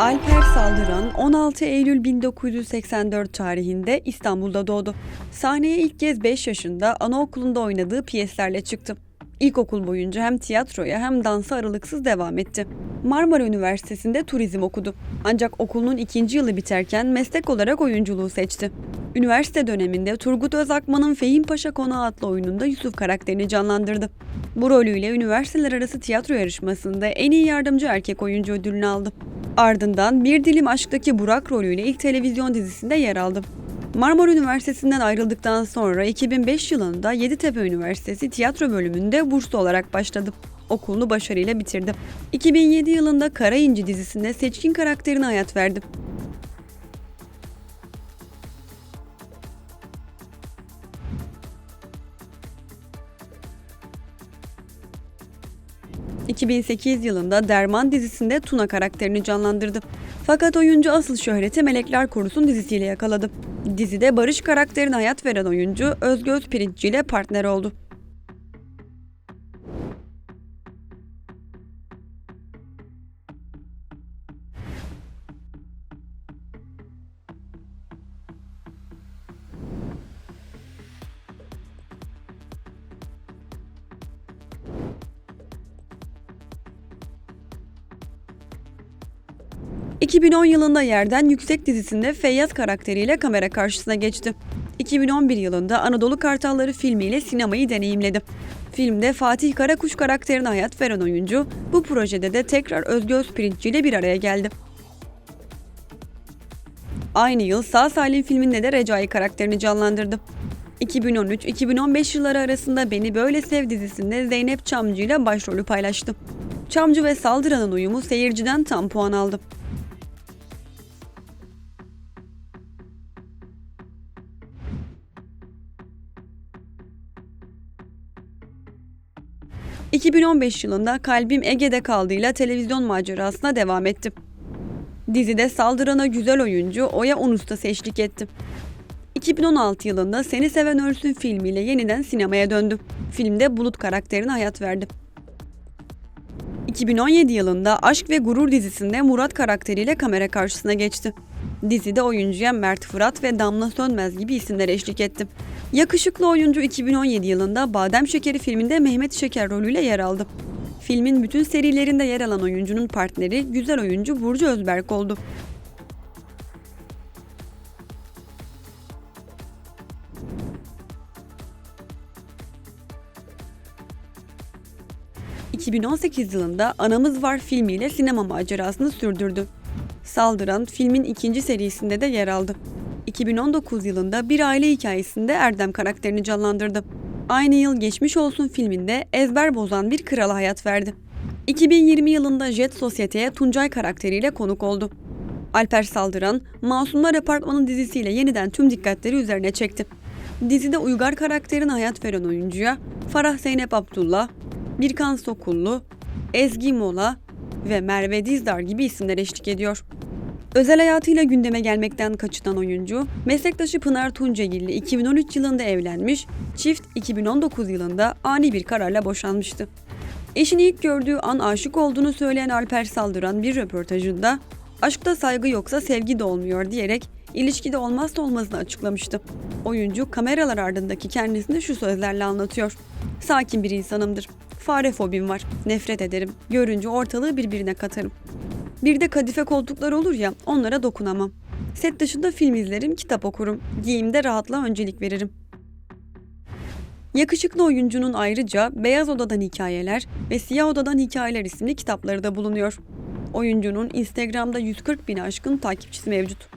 Alper Saldıran 16 Eylül 1984 tarihinde İstanbul'da doğdu. Sahneye ilk kez 5 yaşında anaokulunda oynadığı piyeslerle çıktı. İlkokul boyunca hem tiyatroya hem dansa aralıksız devam etti. Marmara Üniversitesi'nde turizm okudu. Ancak okulunun ikinci yılı biterken meslek olarak oyunculuğu seçti. Üniversite döneminde Turgut Özakman'ın Fehim Paşa Konağı adlı oyununda Yusuf karakterini canlandırdı. Bu rolüyle üniversiteler arası tiyatro yarışmasında en iyi yardımcı erkek oyuncu ödülünü aldı. Ardından Bir Dilim Aşk'taki Burak rolüyle ilk televizyon dizisinde yer aldı. Marmara Üniversitesi'nden ayrıldıktan sonra 2005 yılında Yeditepe Üniversitesi tiyatro bölümünde burslu olarak başladı. Okulunu başarıyla bitirdi. 2007 yılında Kara İnci dizisinde seçkin karakterine hayat verdi. ...2008 yılında Derman dizisinde Tuna karakterini canlandırdı. Fakat oyuncu asıl şöhreti Melekler Korusun dizisiyle yakaladı. Dizide Barış karakterine hayat veren oyuncu Özgü Özpirinççi ile partner oldu. ...2010 yılında Yerden Yüksek dizisinde Feyyaz karakteriyle kamera karşısına geçti. 2011 yılında Anadolu Kartalları filmiyle sinemayı deneyimledi. Filmde Fatih Karakuş karakterine hayat veren oyuncu, bu projede de tekrar Özgü Özpirinççi ile bir araya geldi. Aynı yıl Sağ Salim filminde de Recai karakterini canlandırdı. 2013-2015 yılları arasında Beni Böyle Sev dizisinde Zeynep Çamcı ile başrolü paylaştı. Çamcı ve Saldıran'ın uyumu seyirciden tam puan aldı. ...2015 yılında Kalbim Ege'de kaldığıyla televizyon macerasına devam etti. Dizide saldırana güzel oyuncu Oya Unus'ta eşlik etti. 2016 yılında Seni Seven Ölsün filmiyle yeniden sinemaya döndü. Filmde Bulut karakterine hayat verdi. 2017 yılında Aşk ve Gurur dizisinde Murat karakteriyle kamera karşısına geçti. Dizide oyuncuya Mert Fırat ve Damla Sönmez gibi isimler eşlik etti. Yakışıklı oyuncu 2017 yılında Badem Şekeri filminde Mehmet Şeker rolüyle yer aldı. Filmin bütün serilerinde yer alan oyuncunun partneri güzel oyuncu Burcu Özberk oldu. ...2018 yılında Anamız Var filmiyle sinema macerasını sürdürdü. Saldıran filmin ikinci serisinde de yer aldı. 2019 yılında Bir Aile Hikayesinde Erdem karakterini canlandırdı. Aynı yıl Geçmiş Olsun filminde ezber bozan bir krala hayat verdi. 2020 yılında Jet Sosyete'ye Tuncay karakteriyle konuk oldu. Alper Saldıran, Masumlar Apartmanı dizisiyle yeniden tüm dikkatleri üzerine çekti. Dizide Uygar karakterine hayat veren oyuncuya Farah Zeynep Abdullah, Birkan Sokullu, Ezgi Mola ve Merve Dizdar gibi isimler eşlik ediyor. Özel hayatıyla gündeme gelmekten kaçınan oyuncu, meslektaşı Pınar Tuncagil'le 2013 yılında evlenmiş, çift 2019 yılında ani bir kararla boşanmıştı. Eşini ilk gördüğü an aşık olduğunu söyleyen Alper Saldıran bir röportajında aşkta saygı yoksa sevgi de olmuyor diyerek ilişkide olmazsa olmazını açıklamıştı. Oyuncu kameralar ardındaki kendisini şu sözlerle anlatıyor. Sakin bir insanımdır. Fare fobim var. Nefret ederim. Görünce ortalığı birbirine katarım. Bir de kadife koltuklar olur ya onlara dokunamam. Set dışında film izlerim, kitap okurum. Giyimde rahatlığa öncelik veririm. Yakışıklı oyuncunun ayrıca Beyaz Odadan Hikayeler ve Siyah Odadan Hikayeler isimli kitapları da bulunuyor. Oyuncunun Instagram'da 140 bin aşkın takipçisi mevcut.